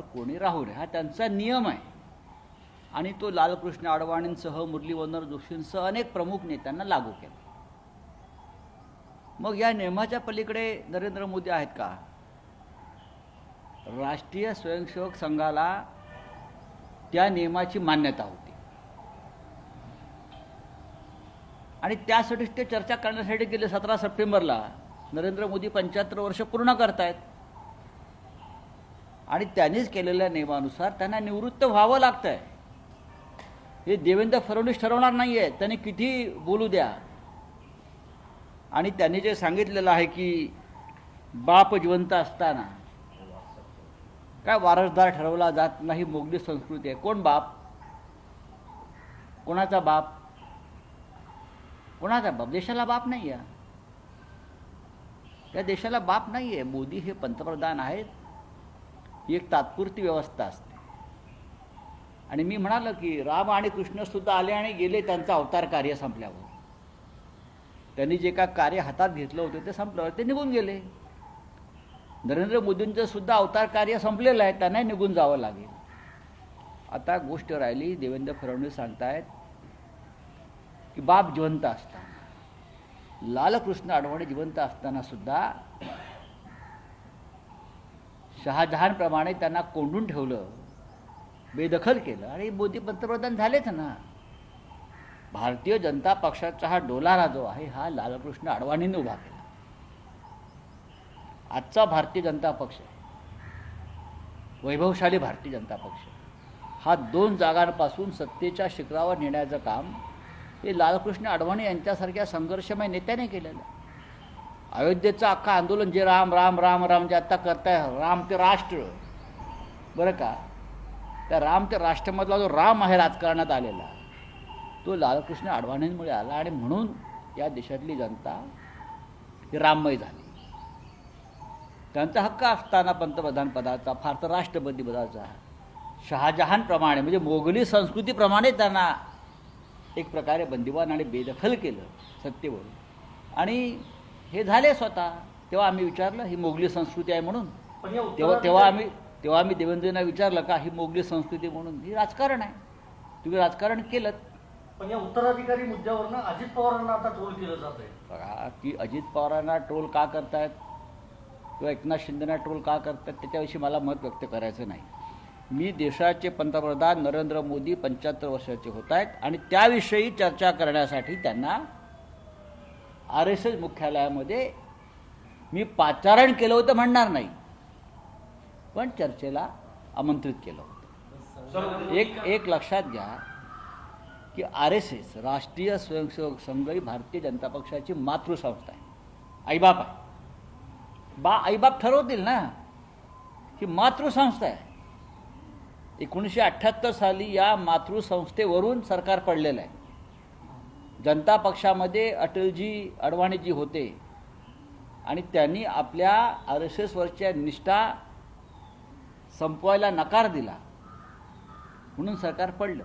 पदावर कोणी राहू नये. हा त्यांचा नियम आहे. आणि तो लालकृष्ण अडवाणींसह मुरलीवंदर जोशींसह अनेक प्रमुख नेत्यांना लागू केला. मग या नियमाच्या पलीकडे नरेंद्र मोदी आहेत का? राष्ट्रीय स्वयंसेवक संघाला त्या नियमाची मान्यता होती. आणि त्यासाठीच ते चर्चा करण्यासाठी गेले सतरा सप्टेंबरला. नरेंद्र मोदी पंच्याहत्तर वर्ष पूर्ण करतायत. आणि त्यांनीच केलेल्या नियमानुसार त्यांना निवृत्त व्हावं लागतंय. हे देवेंद्र फडणवीस ठरवणार नाही आहे त्यांनी किती बोलू द्या. आणि त्यांनी जे सांगितलेलं आहे की बाप जिवंत असताना काय वारसदार ठरवला जात नाही मोगली संस्कृती आहे. कोण बाप? कोणाचा बाप? कोणाचा बाप? देशाला बाप नाही आहे त्या देशाला बाप नाही आहे मोदी हे पंतप्रधान आहेत. ही एक तात्पुरती व्यवस्था असते. आणि मी म्हणालो की राम आणि कृष्णसुद्धा आले आणि गेले त्यांचं अवतार कार्य संपल्यावर. त्यांनी जे काय कार्य हातात घेतलं होतं ते संपल्यावर ते निघून गेले. नरेंद्र मोदींचं सुद्धा अवतार कार्य संपलेलं आहे त्यांनाही निघून जावं लागेल. आता गोष्ट राहिली देवेंद्र फडणवीस सांगतायत की बाप जिवंत असताना. लालकृष्ण आडवाणी जिवंत असताना सुद्धा शहाजहानप्रमाणे त्यांना कोंडून ठेवलं बेदखल केलं. आणि मोदी पंतप्रधान झालेच ना. भारतीय जनता पक्षाचा हा डोलारा जो आहे हा लालकृष्ण अडवाणींनी उभा केला. आजचा भारतीय जनता पक्ष वैभवशाली भारतीय जनता पक्ष हा दोन जागांपासून सत्तेच्या शिखरावर नेण्याचं काम हे लालकृष्ण अडवाणी यांच्यासारख्या संघर्षमय नेत्याने केलेलं आहे. अयोध्येचं अख्खा आंदोलन जे राम राम राम राम जे आत्ता करताय राम ते राष्ट्र. बरं का? त्या राम ते राष्ट्रमधला जो राम आहे राजकारणात आलेला तो लालकृष्ण अडवाणींमुळे आला आणि म्हणून या देशातली जनता ही राममय झाली. त्यांचा हक्क असताना पंतप्रधान पदाचा फार तर राष्ट्रपती पदाचा शहाजहानप्रमाणे म्हणजे मोगली संस्कृतीप्रमाणे त्यांना एक प्रकारे बंदिवान आणि बेदखल केलं सत्तेवरून. आणि हे झाले स्वतः. तेव्हा आम्ही विचारलं ही मोगली संस्कृती आहे म्हणून. तेव्हा तेव्हा आम्ही तेव्हा आम्ही देवेंद्रना विचारलं का ही मोगली संस्कृती म्हणून. ही राजकारण आहे. तुम्ही राजकारण केलं पण या उत्तराधिकारी मुद्द्यावरनं अजित पवारांना आता ट्रोल केलं जात आहे बघा की अजित पवारांना ट्रोल का करतायत? किंवा एकनाथ शिंदेना ट्रोल का करतायत? त्याच्याविषयी मला मत व्यक्त करायचं नाही. मी देशाचे पंतप्रधान नरेंद्र मोदी पंच्याहत्तर वर्षाचे होत आहेत आणि त्याविषयी चर्चा करण्यासाठी त्यांना आर एस एस मुख्यालयामध्ये मी पाचारण केलं होतं म्हणणार नाही. पण चर्चेला आमंत्रित केलं होतं. एक एक लक्षात घ्या की आर एस एस राष्ट्रीय स्वयंसेवक संघ ही भारतीय जनता पक्षाची मातृसंस्था आहे. आईबाप आहे. बा आईबाप ठरवतील ना. ही मातृसंस्था आहे. एकोणीसशे अठ्ठ्याहत्तर साली या मातृसंस्थेवरून सरकार पडलेलं आहे. जनता पक्षामध्ये अटलजी अडवाणीजी होते. आणि त्यांनी आपल्या आर एस एसवरच्या निष्ठा संपवायला नकार दिला. म्हणून सरकार पडलं.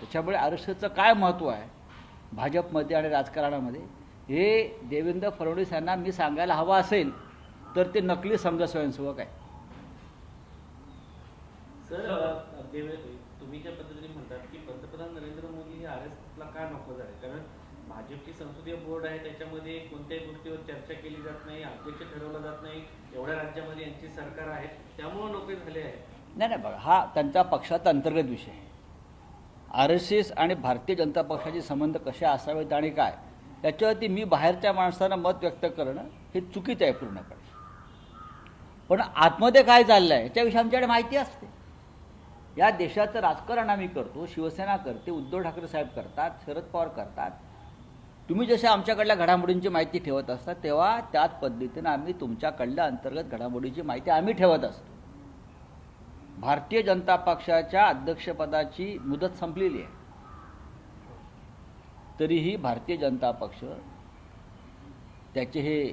त्याच्यामुळे आर एस एसचं काय महत्त्व आहे? भाजपमध्ये आणि राजकारणामध्ये? हे देवेंद्र फडणवीस यांना मी सांगायला हवं असेल तर ते नकली संघ स्वयंसेवक आहे सर तुम्ही ज्या पद्धतीने म्हणतात की पंतप्रधान नरेंद्र मोदी हे आर एस एसला का नको झाले? भाजपची संसदीय बोर्ड आहे त्याच्यामध्ये कोणत्याही गोष्टीवर चर्चा केली जात नाही अध्यक्ष ठरवला जात नाही. एवढ्या राज्यामध्ये यांची सरकार आहे. त्यामुळे नोकरी झाले आहे. नाही नाही बघा हा त्यांचा पक्षाचा अंतर्गत विषय आहे. आर एस एस आणि भारतीय जनता पक्षाचे संबंध कसे असावेत आणि काय त्याच्यावरती मी बाहेरच्या माणसांना मत व्यक्त करणं हे चुकीचं आहे पूर्णपणे. पण आतमध्ये काय चाललं आहे याच्याविषयी आमच्याकडे माहिती असते. या देशाचं राजकारण आम्ही करतो शिवसेना करते उद्धव ठाकरे साहेब करतात शरद पवार करतात. तुम्ही जशा आमच्याकडल्या घडामोडींची माहिती ठेवत असता तेव्हा त्याच पद्धतीनं आम्ही तुमच्याकडल्या अंतर्गत घडामोडीची माहिती आम्ही ठेवत असतो. भारतीय जनता पक्षाच्या अध्यक्षपदाची मुदत संपलेली आहे. तरीही भारतीय जनता पक्ष त्याचे हे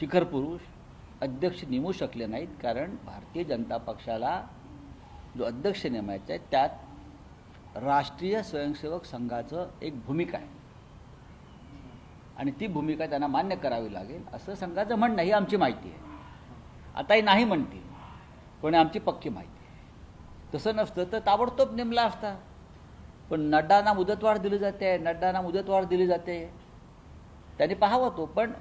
शिखर पुरुष अध्यक्ष नेमू शकले नाहीत कारण भारतीय जनता पक्षाला जो अध्यक्ष नेमायचा आहे त्यात राष्ट्रीय स्वयंसेवक संघाचं एक भूमिका आहे. आणि ती भूमिका त्यांना मान्य करावी लागेल असं संघाचं म्हणणं ही आमची माहिती आहे. आताही नाही म्हणतील पण आमची पक्की माहिती आहे. तसं नसतं तर ताबडतोब नेमला असता. पण नड्डांना मुदतवाढ दिली जाते नड्डांना मुदतवाढ दिली जाते. त्याने पाहावं तो पण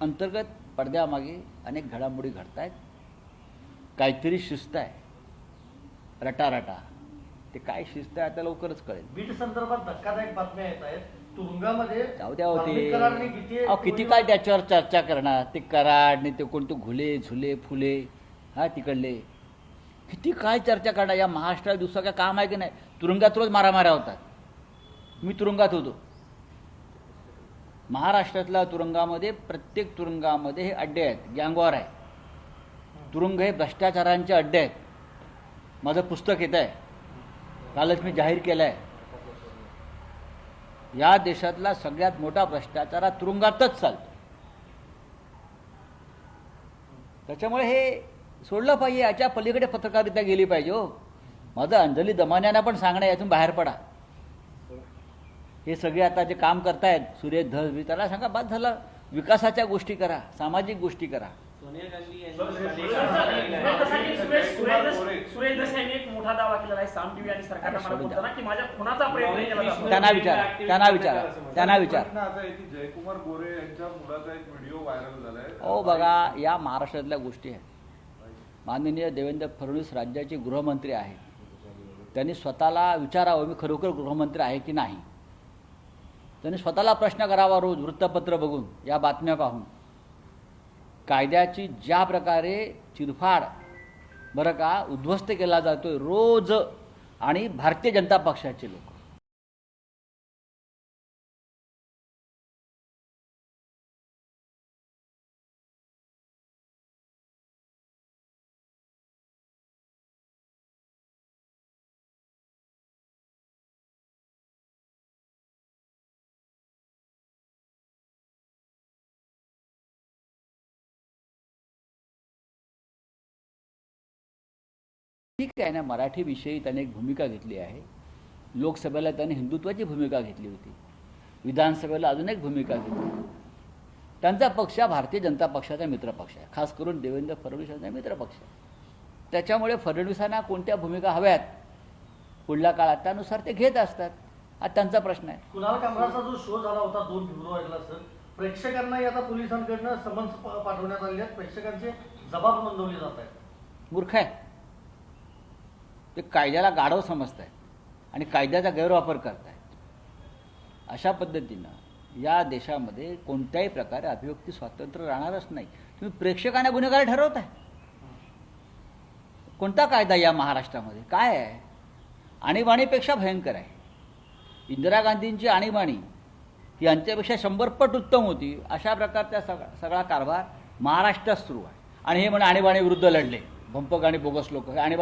अंतर्गत पडद्यामागे अनेक घडामोडी घडत आहेत काहीतरी शिस्त आहे रटारटा. ते काय शिस्त आहे आता लवकरच कळेल. बीट संदर्भात धक्कादायक बातम्या येत आहेत. तुरुंगामध्ये जाऊ द्या होते गीते- अहो किती काय त्याच्यावर चर्चा करणार? ते कराड आणि ते कोणते घुले झुले फुले. हा तिकडले. किती काय चर्चा करणार? या महाराष्ट्रात दुसरं काय काम आहे की नाही? तुरुंगात रोज मारामाऱ्या होतात. मी तुरुंगात होतो. महाराष्ट्रातल्या तुरुंगामध्ये प्रत्येक तुरुंगामध्ये हे अड्डे आहेत. गँगवॉर आहे. तुरुंग हे भ्रष्टाचारांचे अड्डे आहेत. माझं पुस्तक येत आहे. कालच मी जाहीर केलं आहे या देशातला सगळ्यात मोठा भ्रष्टाचार हा तुरुंगातच चालतो. त्याच्यामुळे हे सोडलं पाहिजे याच्या पलीकडे पत्रकारिता गेली पाहिजे हो. माझं अंजली दमान्यांना पण सांगणं यातून बाहेर पडा. हे सगळे आता जे काम करतायत सुरेश धस बी त्याला सांगा बाद झालं. विकासाच्या गोष्टी करा सामाजिक गोष्टी करा. सोनिया गांधी त्यासाठी सुरेश सुरेश दस- सुरेश दस यांनी एक मोठा दावा केलेला आहे साम टीव्ही आणि सरकारला मला सोडून द्या. बोलताना की माझ्या खुनाचा प्रयत्न केला जातो. त्यांना विचारा त्यांना विचारा त्यांना विचार. जयकुमार गोरे यांच्या मुलाचा एक व्हिडिओ व्हायरल झालाय. हो बघा या महाराष्ट्रातल्या गोष्टी आहेत. माननीय देवेंद्र फडणवीस राज्याचे गृहमंत्री आहेत. त्यांनी स्वतःला विचारावं मी खरोखर गृहमंत्री आहे की नाही? त्यांनी स्वतःला प्रश्न करावा रोज वृत्तपत्र बघून या बातम्या पाहून. कायद्याची ज्या प्रकारे चिरफाड बरं का उद्ध्वस्त केला जातोय रोज आणि भारतीय जनता पक्षाचे लोक. ठीक आहे ना मराठी विषयी त्याने एक भूमिका घेतली आहे. लोकसभेला त्याने हिंदुत्वाची भूमिका घेतली होती. विधानसभेला अजून एक भूमिका घेतली त्यांचा पक्ष हा भारतीय जनता पक्षाचा मित्रपक्ष आहे. खास करून देवेंद्र फडणवीस यांचा मित्रपक्ष आहे. त्याच्यामुळे फडणवीसांना कोणत्या भूमिका हव्यात? पुढल्या काळात त्यानुसार ते घेत असतात. हा त्यांचा प्रश्न आहे. कुणाल कामराचा जो शो झाला होता दोन फेब्रुवारीला सर प्रेक्षकांनाही आता पोलिसांकडनं समन्स पाठवण्यात आले आहेत. प्रेक्षकांचे जबाब नोंदवले जात आहेत. मूर्ख आहे. ते कायद्याला गाढव समजत आहेत आणि कायद्याचा गैरवापर करत आहेत अशा पद्धतीनं या देशामध्ये कोणत्याही प्रकारे अभिव्यक्ती स्वातंत्र्य राहणारच नाही. तुम्ही प्रेक्षकांना गुन्हेगार ठरवताय. कोणता कायदा या महाराष्ट्रामध्ये? काय आहे? आणीबाणीपेक्षा भयंकर आहे. इंदिरा गांधींची आणीबाणी ही यांच्यापेक्षा शंभर पट उत्तम होती. अशा प्रकारचा सगळा सगळा कारभार महाराष्ट्रात सुरू आहे. आणि हे म्हणे आणीबाणी विरुद्ध लढले. भंपक आणि बोगस लोक आणीबाणी